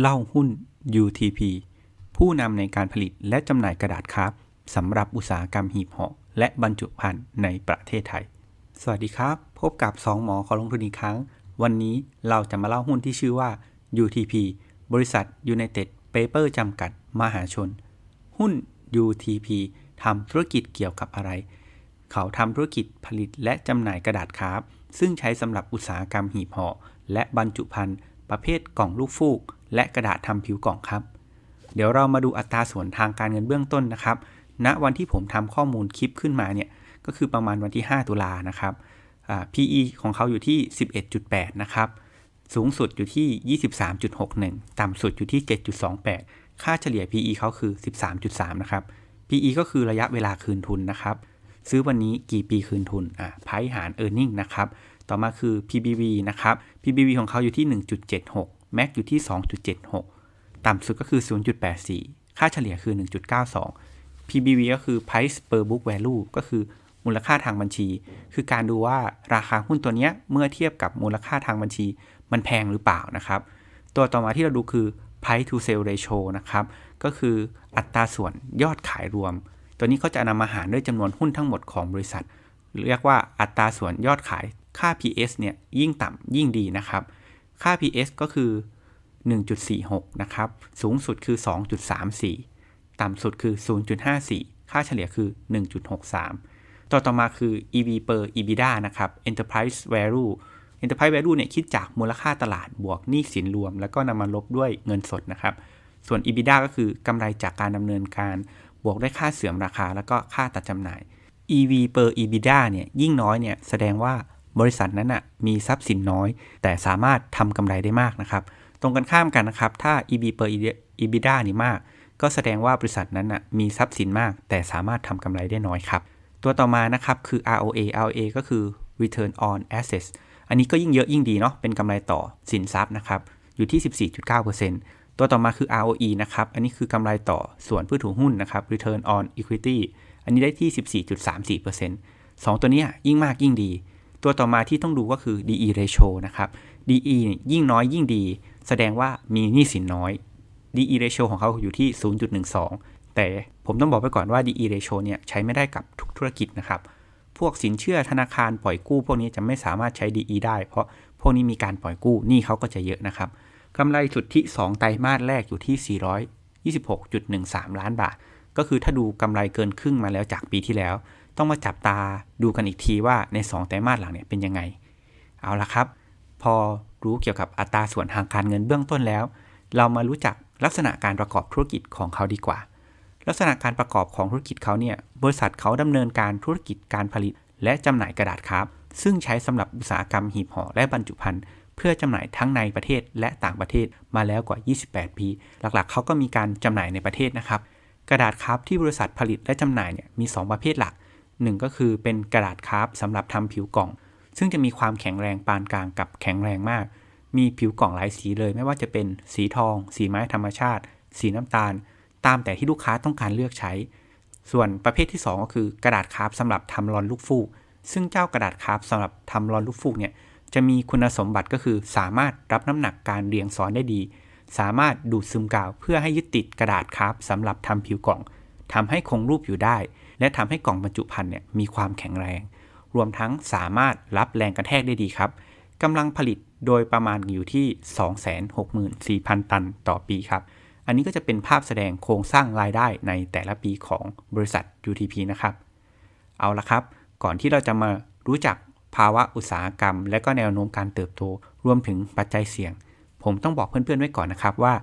เล่าหุ้น UTP ผู้นำในการผลิตและจำหน่ายกระดาษครับสำหรับอุตสาหกรรมหีบห่อและบรรจุภัณฑ์ในประเทศไทย สวัสดีครับ พบกับ 2 หมอขอลงทุนอีกครั้ง วันนี้เราจะมาเล่าหุ้นที่ชื่อว่า UTP บริษัท United Paper จำกัด มหาชน หุ้น UTP ทำธุรกิจเกี่ยวกับอะไร เขาทำธุรกิจผลิตและจำหน่ายกระดาษครับซึ่งใช้สำหรับอุตสาหกรรมหีบห่อและบรรจุภัณฑ์ประเภทกล่องลูกฟูก และกระดาษทำผิวกล่องครับ เดี๋ยวเรามาดูอัตราส่วนทางการเงินเบื้องต้นนะครับณวันที่ผมทำข้อมูลคลิปขึ้นมาเนี่ยก็คือประมาณวันที่ 5 ตุลานะครับ PE ของเขาอยู่ที่ 11.8 นะครับ สูงสุดอยู่ที่ 23.61 ต่ำสุดอยู่ที่ 7.28 ค่าเฉลี่ย PE เขาคือ 13.3 นะครับ PE ก็คือระยะเวลาคืนทุนนะครับ ซื้อวันนี้กี่ปีคืนทุน อ่าไพหาร e a r n i n g นะครับ ต่อมาคือ PBV นะครับ PBV ของเขาอยู่ที่ 1.76 MAC อยู่ที่ 2.76 ต่ำสุดก็คือ 0.84 ค่าเฉลี่ยคือ 1.92 PBV ก็คือ Price per Book Value ก็คือมูลค่าทางบัญชี คือการดูว่าราคาหุ้นตัวนี้เมื่อเทียบกับมูลค่าทางบัญชี มันแพงหรือเปล่านะครับ ตัวต่อมาที่เราดูคือ Price to Sale Ratio นะครับ ก็คืออัตราส่วนยอดขายรวม ตัวนี้เขาจะนำมาหารด้วยจำนวนหุ้นทั้งหมดของบริษัท เรียกว่าอัตราส่วนยอดขายค่า PS เนี่ยยิ่งต่ำยิ่งดีนะครับ ค่า PS ก็คือ 1.46 นะครับ สูงสุดคือ 2.34 ต่ำสุดคือ 0.54 ค่าเฉลี่ยคือ 1.63 ต่อต่อมาคือ EV per EBITDA นะครับ Enterprise Value Enterprise Value เนี่ยคิดจากมูลค่าตลาดบวกหนี้สินรวม แล้วก็นำมาลบด้วยเงินสดนะครับ ส่วน EBITDA ก็คือกำไรจากการดำเนินการ บวกด้วยค่าเสื่อมราคา แล้วก็ค่าตัดจำหน่าย EV per EBITDA เนี่ยยิ่งน้อยเนี่ยแสดงว่า บริษัทนั้นนะมีทรัพย์สินน้อย แต่สามารถทำกำไรได้มากนะครับ ตรงกันข้ามกันนะครับ ถ้า EV per EBITDA นี่มาก ก็แสดงว่าบริษัทนั้นนะมีทรัพย์สินมาก แต่สามารถทำกำไรได้น้อยครับ ตัวต่อมานะครับคือ ROA ROA ก็คือ Return on Assets อันนี้ก็ยิ่งเยอะยิ่งดีเนาะเป็นกำไรต่อสินทรัพย์นะครับ อยู่ที่ 14.9%ตัวต่อมาคือ ROE นะครับ อันนี้คือกำไรต่อส่วนผู้ถือหุ้นนะครับ Return on Equity อันนี้ได้ที่ 14.34% 2 ตัวนี้ยิ่งมากยิ่งดี ตัวต่อมาที่ต้องดูก็คือ DE ratio นะครับ DE ยิ่งน้อยยิ่งดี แสดงว่ามีหนี้สินน้อย DE ratio ของเขาอยู่ที่ 0.12 แต่ผมต้องบอกไปก่อนว่า DE ratio เนี่ยใช้ไม่ได้กับทุกธุรกิจนะครับ พวกสินเชื่อธนาคารปล่อยกู้ พวกนี้จะไม่สามารถใช้ DE ได้ เพราะพวกนี้มีการปล่อยกู้หนี้เขาก็จะเยอะนะครับกำไรสุทธิ 2 ไตรมาสแรกอยู่ที่ 426.13 ล้านบาท ก็คือถ้าดูกำไรเกินครึ่งมาแล้วจากปีที่แล้ว ต้องมาจับตาดูกันอีกทีว่าใน 2 ไตรมาสหลังเนี่ยเป็นยังไง เอาละครับ พอรู้เกี่ยวกับอัตราส่วนทางการเงินเบื้องต้นแล้ว เรามารู้จักลักษณะการประกอบธุรกิจของเขาดีกว่า ลักษณะการประกอบของธุรกิจเขาเนี่ยบริษัทเขาดำเนินการธุรกิจการผลิต และจำหน่ายกระดาษครับ ซึ่งใช้สำหรับอุตสาหกรรมหีบห่อและบรรจุภัณฑ์เพื่อจำหน่ายทั้งในประเทศและต่างประเทศมาแล้วกว่า 28 ปี หลักๆ เขาก็มีการจำหน่ายในประเทศนะครับ กระดาษครับที่บริษัทผลิตและจำหน่ายเนี่ยมี 2 ประเภทหลัก 1 ก็คือเป็นกระดาษครับสำหรับทำผิวกล่อง ซึ่งจะมีความแข็งแรงปานกลางกับแข็งแรงมาก มีผิวกล่องหลายสีเลย ไม่ว่าจะเป็นสีทอง สีไม้ธรรมชาติ สีน้ำตาล ตามแต่ที่ลูกค้าต้องการเลือกใช้ ส่วนประเภทที่ 2 ก็คือกระดาษครับสำหรับทำรอนลูกฟูก ซึ่งเจ้ากระดาษครับสำหรับทำรอนลูกฟูกเนี่ยจะมีคุณสมบัติก็คือสามารถรับน้ำหนักการเรียงซ้อนได้ดี สามารถดูดซึมกาวเพื่อให้ยึดติดกระดาษครับสำหรับทำผิวกล่องทำให้คงรูปอยู่ได้ และทำให้กล่องบรรจุภัณฑ์เนี่ยมีความแข็งแรง รวมทั้งสามารถรับแรงกระแทกได้ดีครับกำลังผลิตโดยประมาณอยู่ที่ 264,000 ตันต่อปีครับ อันนี้ก็จะเป็นภาพแสดงโครงสร้างรายได้ในแต่ละปีของบริษัท UTP นะครับ เอาละครับ ก่อนที่เราจะมารู้จักภาวะอุตสาหกรรม และก็แนวโน้มการเติบโต รวมถึงปัจจัยเสี่ยง ผมต้องบอกเพื่อนๆไว้ก่อนนะครับว่า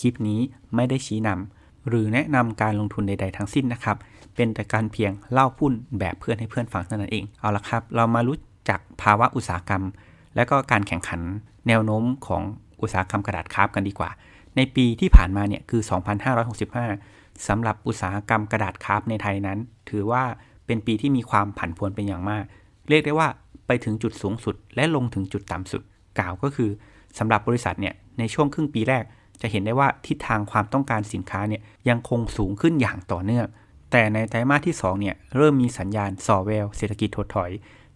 คลิปนี้ไม่ได้ชี้นำหรือแนะนำการลงทุนใด ๆ ทั้งสิ้นนะครับ เป็นแต่การเพียงเล่าพุ่นแบบเพื่อนให้เพื่อนฟังเท่านั้นเอง เอาละครับ เรามารู้จักภาวะอุตสาหกรรม และก็การแข่งขันแนวโน้มของอุตสาหกรรมกระดาษคราฟกันดีกว่า ในปีที่ผ่านมาเนี่ยคือ 2565สำหรับอุตสาหกรรมกระดาษคราฟในไทยนั้น ถือว่าเป็นปีที่มีความผันผวนเป็นอย่างมาก เรียกได้ว่าไปถึงจุดสูงสุด และลงถึงจุดต่ำสุด กล่าวก็คือสำหรับบริษัทเนี่ยในช่วงครึ่งปีแรกจะเห็นได้ว่าทิศทางความต้องการสินค้าเนี่ยยังคงสูงขึ้นอย่างต่อเนื่อง แต่ในไตรมาสที่ 2 เนี่ย เริ่มมีสัญญาณส่อแววเศรษฐกิจถดถอย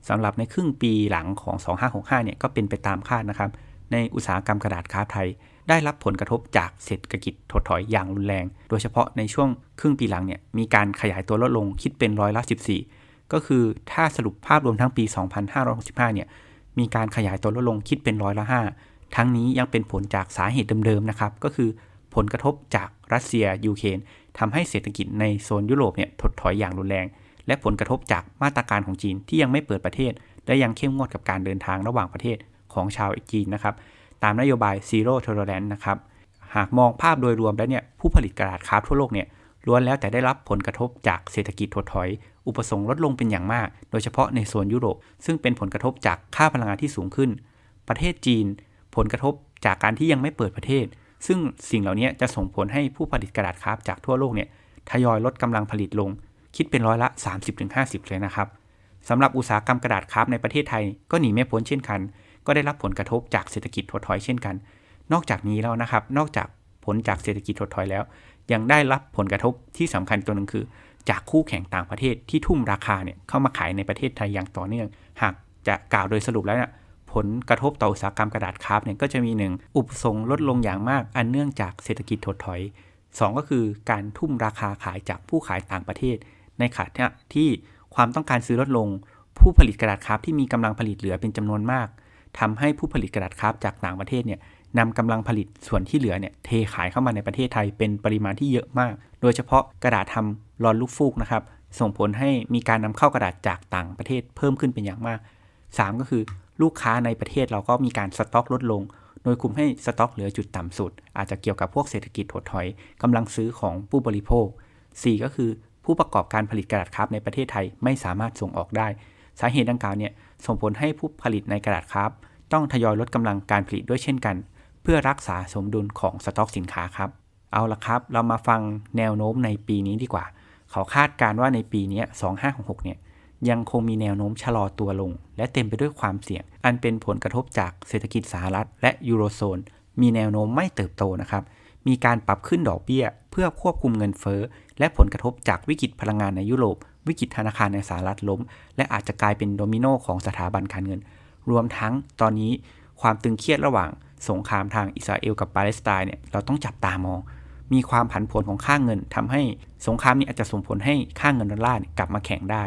สำหรับในครึ่งปีหลังของ 2565 เนี่ยก็เป็นไปตามคาดนะครับ ในอุตสาหกรรมกระดาษค้าไทย ได้รับผลกระทบจากเศรษฐกิจถดถอยอย่างรุนแรง โดยเฉพาะในช่วงครึ่งปีหลังเนี่ยมีการขยายตัวลดลงคิดเป็นร้อยละ 14 ก็คือถ้าสรุปภาพรวมทั้งปี 2565 เนี่ยมีการขยายตัวลดลงคิดเป็นร้อยละ 5 ทั้งนี้ยังเป็นผลจากสาเหตุเดิมๆนะครับก็คือ ผลกระทบจากรัสเซียยูเครนทำให้เศรษฐกิจในโซนยุโรปเนี่ยถดถอยอย่างรุนแรง และผลกระทบจากมาตรการของจีนที่ยังไม่เปิดประเทศ และยังเข้มงวดกับการเดินทางระหว่างประเทศของชาวจีนนะครับ ตามนโยบาย Zero Tolerance นะครับ หากมองภาพโดยรวมแล้วเนี่ยผู้ผลิตกระดาษคร์บทั่วโลกเนี่ยล้วนแล้วแต่ได้รับผลกระทบจากเศรษฐกิจถดถอย อุปสงค์ลดลงเป็นอย่างมาก โดยเฉพาะในโซนยุโรป ซึ่งเป็นผลกระทบจากค่าพลังงานที่สูงขึ้น ประเทศจีน ผลกระทบจากการที่ยังไม่เปิดประเทศ ซึ่งสิ่งเหล่านี้จะส่งผลให้ผู้ผลิตกระดาษคร์บจากทั่วโลกเนี่ยทยอยลดกำลังผลิตลง คิดเป็นร้อยละ 30-50 เลยนะครับสำหรับอุตสาหกรรมกระดาษคร์บในประเทศไทยก็หนีไม่พ้นเช่นกัน ก็ได้รับผลกระทบจากเศรษฐกิจถดถอยเช่นกัน นอกจากนี้แล้วนะครับ นอกจากผลจากเศรษฐกิจถดถอยแล้ว ยังได้รับผลกระทบที่สำคัญตัวหนึ่งคือ จากคู่แข่งต่างประเทศที่ทุ่มราคาเนี่ยเข้ามาขายในประเทศไทยอย่างต่อเนื่อง หากจะกล่าวโดยสรุปแล้วเนี่ย ผลกระทบต่ออุตสาหกรรมกระดาษคาร์บเนี่ยก็จะมีหนึ่งอุปสงค์ลดลงอย่างมาก อันเนื่องจากเศรษฐกิจถดถอย 2 ก็คือการทุ่มราคาขายจากผู้ขายต่างประเทศ ในขณะที่ความต้องการซื้อลดลง ผู้ผลิตกระดาษคาร์บที่มีกำลังผลิตเหลือเป็นจำนวนมากทำให้ผู้ผลิตกระดาษคาร์บจากต่างประเทศเนี่ยนำกำลังผลิตส่วนที่เหลือเนี่ยเทขายเข้ามาในประเทศไทยเป็นปริมาณที่เยอะมาก โดยเฉพาะกระดาษทำรอนลูกฟูกนะครับส่งผลให้มีการนำเข้ากระดาษจากต่างประเทศเพิ่มขึ้นเป็นอย่างมาก 3 ก็คือ ลูกค้าในประเทศเราก็มีการสต็อกลดลง โดยคุมให้สต็อกเหลือจุดต่ำสุด อาจจะเกี่ยวกับพวกเศรษฐกิจถดถอยกำลังซื้อของผู้บริโภค 4 ก็คือผู้ประกอบการผลิตกระดาษคร์บในประเทศไทยไม่สามารถส่งออกได้ สาเหตุดังกล่าวเนี่ยส่งผลให้ผู้ผลิตในกระดาษคร์บต้องทยอยลดกำลังการผลิตด้วยเช่นกัน เพื่อรักษาสมดุลของสต็อกสินค้าครับ เอาละครับ เรามาฟังแนวโน้มในปีนี้ดีกว่า เขาคาดการณ์ว่าในปีนี้2566เนี่ย ยังคงมีแนวโน้มชะลอตัวลง และเต็มไปด้วยความเสี่ยง อันเป็นผลกระทบจากเศรษฐกิจสหรัฐ และยูโรโซน มีแนวโน้มไม่เติบโตนะครับ มีการปรับขึ้นดอกเบี้ย เพื่อควบคุมเงินเฟ้อ และผลกระทบจากวิกฤตพลังงานในยุโรป วิกฤตธนาคารในสหรัฐล้ม และอาจจะกลายเป็นโดมิโนของสถาบันการเงิน รวมทั้งตอนนี้ความตึงเครียดระหว่างสงครามทางอิสราเอลกับปาเลสไตน์เนี่ยเราต้องจับตามอง มีความผันผวนของค่าเงินทำให้สงครามนี้อาจจะส่งผลให้ค่าเงินดอลลาร์กลับมาแข็งได้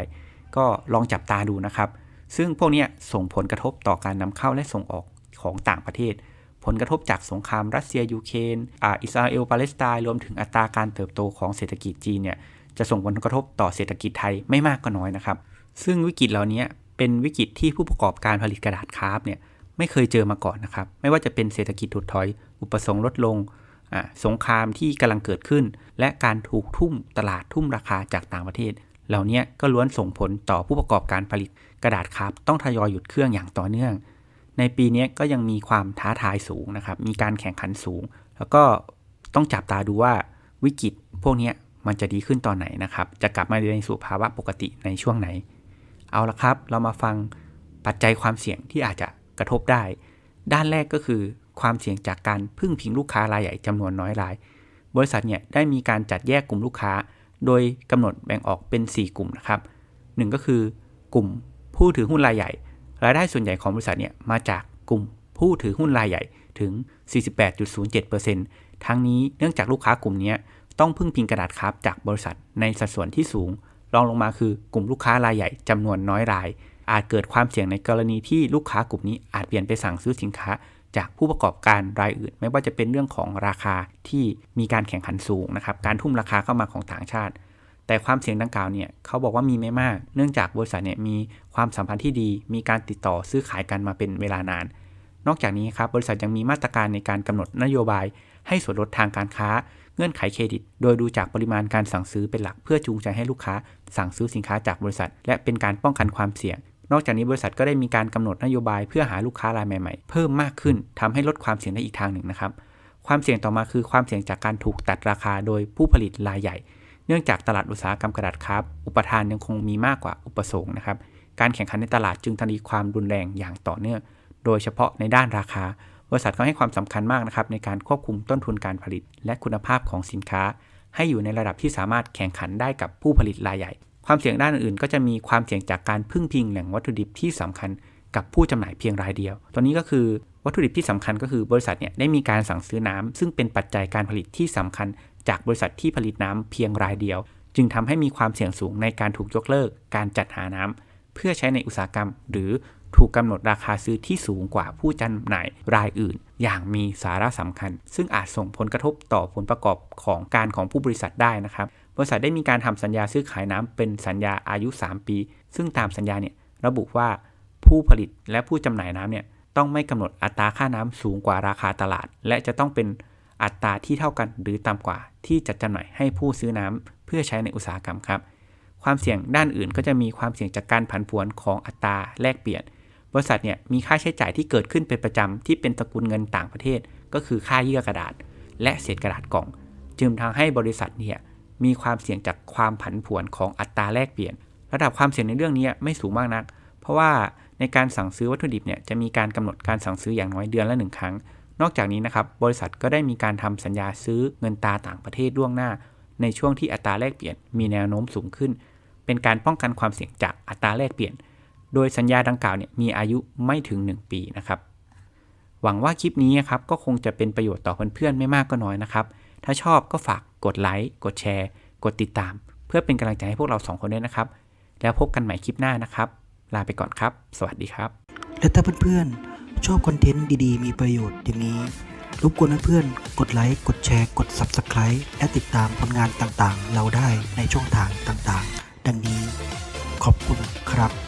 ก็ลองจับตาดูนะครับ ซึ่งพวกนี้ส่งผลกระทบต่อการนำเข้าและส่งออกของต่างประเทศ ผลกระทบจากสงครามรัสเซียยูเครนออิสราเอลปาเลสไตน์รวมถึงอัตราการเติบโตของเศรษฐกิจจีนเนี่ยจะส่งผลกระทบต่อเศรษฐกิจไทยไม่มากก็น้อยนะครับ ซึ่งวิกฤตเหล่านี้เป็นวิกฤตที่ผู้ประกอบการผลิตกระดาษคาร์บเนี่ยไม่เคยเจอมาก่อนนะครับ ไม่ว่าจะเป็นเศรษฐกิจถดถอย อุปสงค์ลดลง สงครามที่กำลังเกิดขึ้น และการถูกทุ่มตลาดทุ่มราคาจากต่างประเทศ เหล่านี้ก็ล้วนส่งผลต่อผู้ประกอบการผลิตกระดาษคร์บต้องทยอยหยุดเครื่องอย่างต่อเนื่อง ในปีนี้ก็ยังมีความท้าทายสูงนะครับ มีการแข่งขันสูง แล้วก็ต้องจับตาดูว่าวิกฤตพวกนี้มันจะดีขึ้นตอนไหนนะครับ จะกลับมาในสู่ภาวะปกติในช่วงไหน เอาละครับ เรามาฟังปัจจัยความเสี่ยงที่อาจจะกระทบได้ ด้านแรกก็คือความเสี่ยงจากการพึ่งพิงลูกค้ารายใหญ่จำนวนน้อยราย บริษัทเนี่ยได้มีการจัดแยกกลุ่มลูกค้า โดยกำหนดแบ่งออกเป็น 4 กลุ่มนะครับหนึ่งก็คือกลุ่มผู้ถือหุ้นรายใหญ่ รายได้ส่วนใหญ่ของบริษัทเนี่ยมาจากกลุ่มผู้ถือหุ้นรายใหญ่ถึง 48.07%ทั้งนี้เนื่องจากลูกค้ากลุ่มนี้ต้องพึ่งพิงกระดาษคร์บจากบริษัทในสัดส่วนที่สูง รองลงมาคือกลุ่มลูกค้ารายใหญ่จำนวนน้อยราย อาจเกิดความเสี่ยงในกรณีที่ลูกค้ากลุ่มนี้อาจเปลี่ยนไปสั่งซื้อสินค้า จากผู้ประกอบการรายอื่น ไม่ว่าจะเป็นเรื่องของราคาที่มีการแข่งขันสูงนะครับการทุ่มราคาเข้ามาของต่างชาติ แต่ความเสี่ยงดังกล่าวเนี่ยเขาบอกว่ามีไม่มาก เนื่องจากบริษัทเนี่ยมีความสัมพันธ์ที่ดี มีการติดต่อซื้อขายกันมาเป็นเวลานาน นอกจากนี้ครับบริษัทยังมีมาตรการในการกำหนดนโยบาย ให้ส่วนลดทางการค้าเงื่อนไขเครดิต โดยดูจากปริมาณการสั่งซื้อเป็นหลักเพื่อจูงใจให้ลูกค้า สั่งซื้อสินค้าจากบริษัท และเป็นการป้องกันความเสี่ยง นอกจากนี้บริษัทก็ได้มีการกำหนดนโยบายเพื่อหาลูกค้ารายใหม่ๆ เพิ่มมากขึ้นทำให้ลดความเสี่ยงได้อีกทางหนึ่งนะครับ ความเสี่ยงต่อมาคือความเสี่ยงจากการถูกตัดราคาโดยผู้ผลิตรายใหญ่ เนื่องจากตลาดอุตสาหกรรมกระดาษครับ อุปทานยังคงมีมากกว่าอุปสงค์นะครับ การแข่งขันในตลาดจึงทวีความรุนแรงอย่างต่อเนื่อง โดยเฉพาะในด้านราคา บริษัทก็ให้ความสำคัญมากนะครับในการควบคุมต้นทุนการผลิต และคุณภาพของสินค้า ให้อยู่ในระดับที่สามารถแข่งขันได้กับผู้ผลิตรายใหญ่ ความเสี่ยงด้านอื่นก็จะมีความเสี่ยงจากการพึ่งพิงแหล่งวัตถุดิบที่สำคัญกับผู้จำหน่ายเพียงรายเดียวตัวนี้ก็คือวัตถุดิบที่สำคัญก็คือบริษัทเนี่ยได้มีการสั่งซื้อน้ำซึ่งเป็นปัจจัยการผลิตที่สำคัญ จากบริษัทที่ผลิตน้ำเพียงรายเดียว จึงทำให้มีความเสี่ยงสูงในการถูกยกเลิก การจัดหาน้ำเพื่อใช้ในอุตสาหกรรม หรือถูกกำหนดราคาซื้อที่สูงกว่าผู้จำหน่ายรายอื่น อย่างมีสาระสำคัญ ซึ่งอาจส่งผลกระทบต่อผลประกอบของการของผู้บริษัทได้นะครับ บริษัทได้มีการทำสัญญาซื้อขายน้ำเป็นสัญญาอายุ 3 ปี ซึ่งตามสัญญาเนี่ยระบุว่าผู้ผลิตและผู้จำหน่ายน้ำเนี่ยต้องไม่กำหนดอัตราค่าน้ำสูงกว่าราคาตลาด และจะต้องเป็นอัตราที่เท่ากันหรือต่ำกว่าที่จะจำหน่ายให้ผู้ซื้อน้ำเพื่อใช้ในอุตสาหกรรมครับ ความเสี่ยงด้านอื่นก็จะมีความเสี่ยงจากการผันผวนของอัตราแลกเปลี่ยน บริษัทเนี่ยมีค่าใช้จ่ายที่เกิดขึ้นเป็นประจำที่เป็นตะกูลเงินต่างประเทศ ก็คือค่าเยื่อกระดาษ และเศษกระดาษกล่อง จึงทำให้บริษัทเนี่ย มีความเสี่ยงจากความผันผวนของอัตราแลกเปลี่ยน ระดับความเสี่ยงในเรื่องนี้ไม่สูงมากนัก เพราะว่าในการสั่งซื้อวัตถุดิบเนี่ยจะมีการกำหนดการสั่งซื้ออย่างน้อยเดือนละหนึ่งครั้ง นอกจากนี้นะครับบริษัทก็ได้มีการทำสัญญาซื้อเงินตราต่างประเทศล่วงหน้า ในช่วงที่อัตราแลกเปลี่ยนมีแนวโน้มสูงขึ้น เป็นการป้องกันความเสี่ยงจากอัตราแลกเปลี่ยน โดยสัญญาดังกล่าวเนี่ยมีอายุไม่ถึง 1 ปีนะครับหวังว่าคลิปนี้นะครับก็คงจะเป็นประโยชน์ต่อเพื่อนๆไม่มากก็น้อยนะครับถ้าชอบก็ฝาก กดไลค์ กดแชร์ กดติดตาม เพื่อเป็นกำลังใจให้พวกเราสองคนด้วยนะครับ แล้วพบกันใหม่คลิปหน้านะครับ ลาไปก่อนครับ สวัสดีครับ และถ้าเพื่อนๆ ชอบคอนเทนต์ดีๆ มีประโยชน์อย่างนี้ รบกวนเพื่อนๆ กดไลค์ กดแชร์ กด Subscribe และติดตามผลงานต่างๆ เราได้ในช่องทางต่างๆ ดังนี้ ขอบคุณครับ